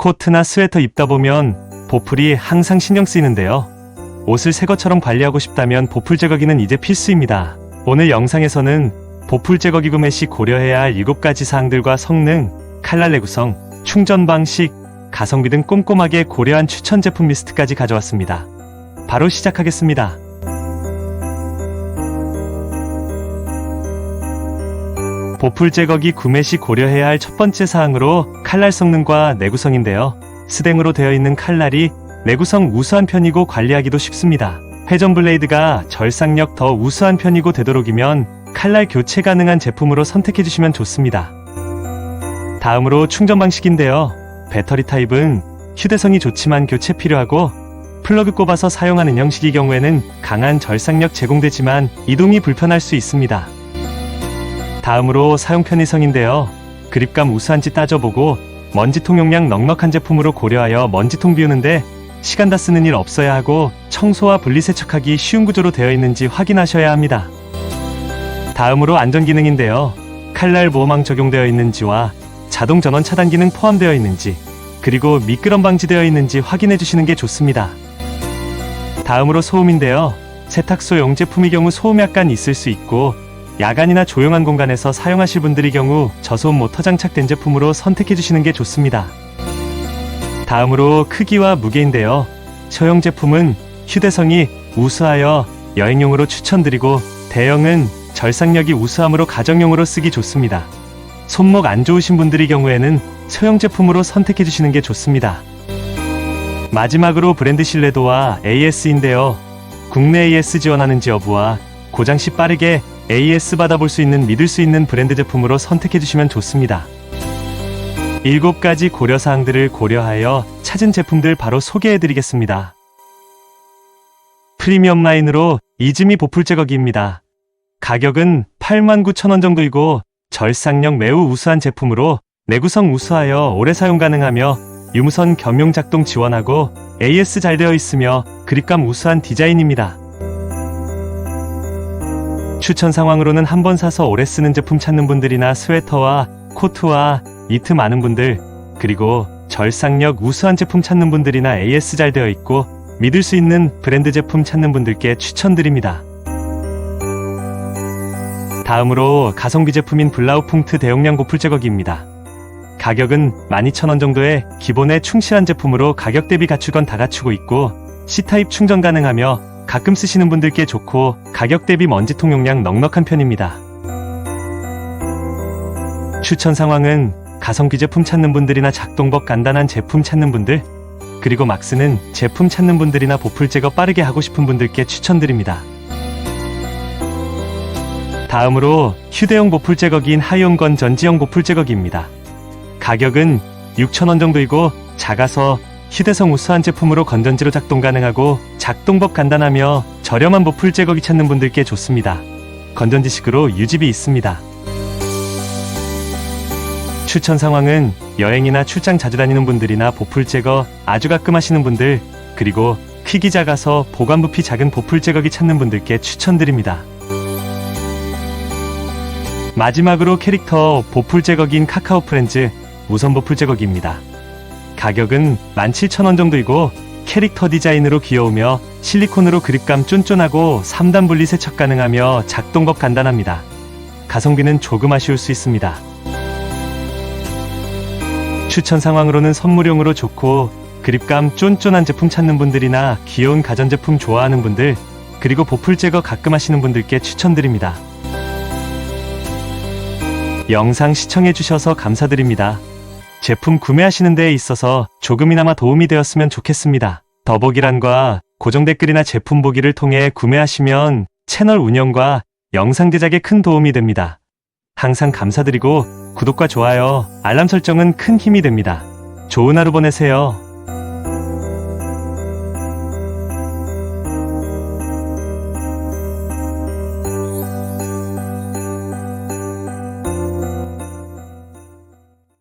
코트나 스웨터 입다 보면 보풀이 항상 신경 쓰이는데요. 옷을 새 것처럼 관리하고 싶다면 보풀 제거기는 이제 필수입니다. 오늘 영상에서는 보풀 제거기 구매 시 고려해야 할 7가지 사항들과 성능, 칼날 내구성, 충전 방식, 가성비 등 꼼꼼하게 고려한 추천 제품 리스트까지 가져왔습니다. 바로 시작하겠습니다. 보풀 제거기 구매 시 고려해야 할 첫 번째 사항으로 칼날 성능과 내구성인데요. 스댕으로 되어 있는 칼날이 내구성 우수한 편이고 관리하기도 쉽습니다. 회전 블레이드가 절삭력 더 우수한 편이고 되도록이면 칼날 교체 가능한 제품으로 선택해 주시면 좋습니다. 다음으로 충전 방식인데요. 배터리 타입은 휴대성이 좋지만 교체 필요하고 플러그 꼽아서 사용하는 형식의 경우에는 강한 절삭력 제공되지만 이동이 불편할 수 있습니다. 다음으로 사용 편의성인데요. 그립감 우수한지 따져보고 먼지통 용량 넉넉한 제품으로 고려하여 먼지통 비우는데 시간 다 쓰는 일 없어야 하고 청소와 분리세척하기 쉬운 구조로 되어 있는지 확인하셔야 합니다. 다음으로 안전기능인데요. 칼날 보호망 적용되어 있는지와 자동 전원 차단 기능 포함되어 있는지 그리고 미끄럼 방지되어 있는지 확인해 주시는 게 좋습니다. 다음으로 소음인데요. 세탁소 용 제품의 경우 소음이 약간 있을 수 있고 야간이나 조용한 공간에서 사용하실 분들의 경우 저소음 모터 장착된 제품으로 선택해 주시는 게 좋습니다. 다음으로 크기와 무게인데요. 소형 제품은 휴대성이 우수하여 여행용으로 추천드리고 대형은 절삭력이 우수함으로 가정용으로 쓰기 좋습니다. 손목 안 좋으신 분들의 경우에는 소형 제품으로 선택해 주시는 게 좋습니다. 마지막으로 브랜드 신뢰도와 AS인데요. 국내 AS 지원하는지 여부와 고장 시 빠르게 AS 받아볼 수 있는 믿을 수 있는 브랜드 제품으로 선택해 주시면 좋습니다. 7가지 고려 사항들을 고려하여 찾은 제품들 바로 소개해 드리겠습니다. 프리미엄 라인으로 이즈미 보풀 제거기입니다. 가격은 89,000원 정도이고 절삭력 매우 우수한 제품으로 내구성 우수하여 오래 사용 가능하며 유무선 겸용 작동 지원하고 AS 잘 되어 있으며 그립감 우수한 디자인입니다. 추천 상황으로는 한 번 사서 오래 쓰는 제품 찾는 분들이나 스웨터와 코트와 니트 많은 분들 그리고 절삭력 우수한 제품 찾는 분들이나 AS 잘 되어 있고 믿을 수 있는 브랜드 제품 찾는 분들께 추천드립니다. 다음으로 가성비 제품인 블라우 퐁트 대용량 고풀 제거기입니다. 가격은 12,000원 정도의 기본에 충실한 제품으로 가격 대비 갖출 건다 갖추고 있고 C타입 충전 가능하며 가끔 쓰시는 분들께 좋고 가격 대비 먼지 통 용량 넉넉한 편입니다. 추천 상황은 가성비 제품 찾는 분들이나 작동법 간단한 제품 찾는 분들 그리고 막 쓰는 제품 찾는 분들이나 보풀 제거 빠르게 하고 싶은 분들께 추천드립니다. 다음으로 휴대용 보풀 제거기인 하이온건 전지형 보풀 제거기입니다. 가격은 6,000원 정도이고 작아서 휴대성 우수한 제품으로 건전지로 작동 가능하고 작동법 간단하며 저렴한 보풀 제거기 찾는 분들께 좋습니다. 건전지식으로 유지비 있습니다. 추천 상황은 여행이나 출장 자주 다니는 분들이나 보풀 제거 아주 가끔 하시는 분들 그리고 크기 작아서 보관 부피 작은 보풀 제거기 찾는 분들께 추천드립니다. 마지막으로 캐릭터 보풀 제거기인 카카오 프렌즈 무선 보풀 제거기입니다. 가격은 17,000원 정도이고 캐릭터 디자인으로 귀여우며 실리콘으로 그립감 쫀쫀하고 3단 분리 세척 가능하며 작동법 간단합니다. 가성비는 조금 아쉬울 수 있습니다. 추천 상황으로는 선물용으로 좋고 그립감 쫀쫀한 제품 찾는 분들이나 귀여운 가전제품 좋아하는 분들 그리고 보풀 제거 가끔 하시는 분들께 추천드립니다. 영상 시청해주셔서 감사드립니다. 제품 구매하시는 데에 있어서 조금이나마 도움이 되었으면 좋겠습니다. 더보기란과 고정 댓글이나 제품 보기를 통해 구매하시면 채널 운영과 영상 제작에 큰 도움이 됩니다. 항상 감사드리고 구독과 좋아요, 알람 설정은 큰 힘이 됩니다. 좋은 하루 보내세요.